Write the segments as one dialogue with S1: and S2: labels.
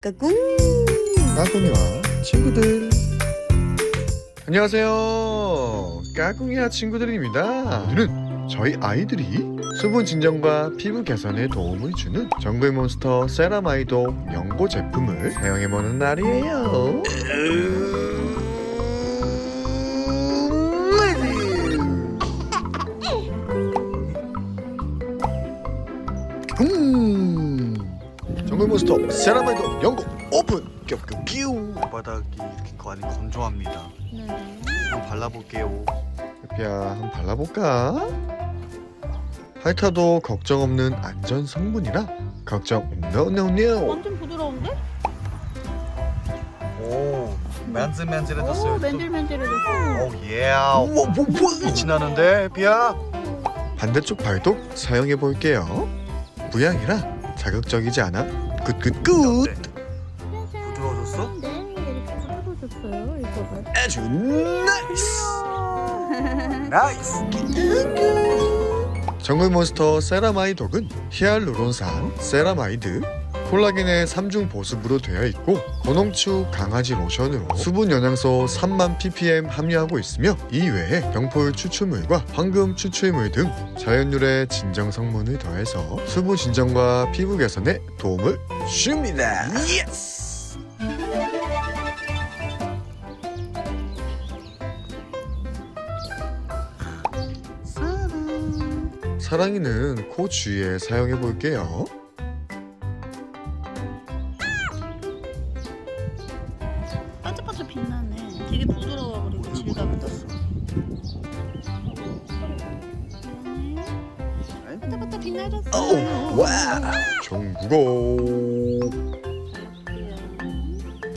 S1: 까꿍.
S2: 까꿍이와 친구들. 안녕하세요. 까꿍이와 친구들입니다. 오늘은 저희 아이들이 수분 진정과 피부 개선에 도움을 주는 정글 몬스터 세라마이도 연고 제품을 사용해보는 날이에요. 음 정글몬스터 세라마이도 연고 오픈 껴껴끼우
S3: 바닥이 이렇게 많이 건조합니다.
S1: 네.
S3: 한번 발라볼게요.
S2: 야, 한번 발라볼까? 핥아도 걱정 없는 안전 성분이라 걱정 no no no.
S1: 완전 부드러운데?
S3: 오, 맨질맨질해졌어요.
S1: 오 맨질맨질해졌어
S3: 오, 예.
S2: 우와, 뭐, 뭐.
S3: 빛이 나는데, 비야.
S2: 반대쪽 발도 사용해 볼게요. 무향이라 자극적이지 않아 굿굿굿.
S3: 어때? 부드러워졌어?
S1: 네 이렇게 부드러워졌어요 이거 봐
S2: 아주 나이스.
S3: 나이스.
S2: 정글 몬스터 세라마이독은 히알루론산, 세라마이드, 콜라겐의 3중 보습으로 되어 있고 고농축 강아지 로션으로 수분 영양소 3만 ppm 함유하고 있으며 이외에 병풀 추출물과 황금 추출물 등 자연유래 진정 성분을 더해서 수분 진정과 피부 개선에 도움을 줍니다. 예스! 사랑이는 코 주위에 사용해 볼게요.
S1: 부드러워 그리고 질감도 반짝반짝 빛나졌어
S2: 오, 와, 종구고.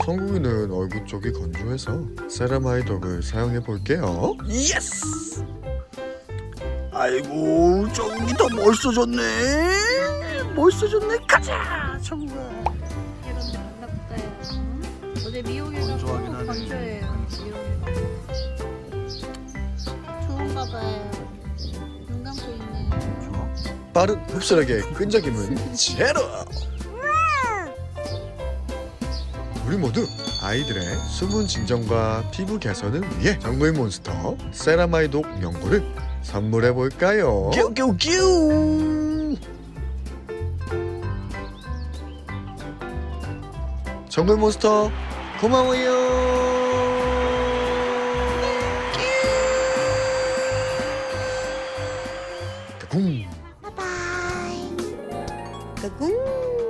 S2: 성국이는 얼굴 쪽이 건조해서 세라마이덕을 사용해 볼게요.
S3: 예스. 아이고, 저기 더 멋있어졌네. 멋있어졌네. 가자, 정말.
S1: 이런데 발라볼까요? 어제 미용해서
S3: 건조하긴 하네.
S1: 건조해요 좋은가 봐요 눈 감고 있네
S3: 좋아.
S2: 빠른 흡수력의 끈적임은 제로. 우리 모두 아이들의 수분 진정과 피부 개선을 위해 정글몬스터 세라마이독 연고를 선물해 볼까요?
S3: 뀨뀨뀨.
S2: 정글 몬스터 고마워요. 까꿍.
S1: 까꿍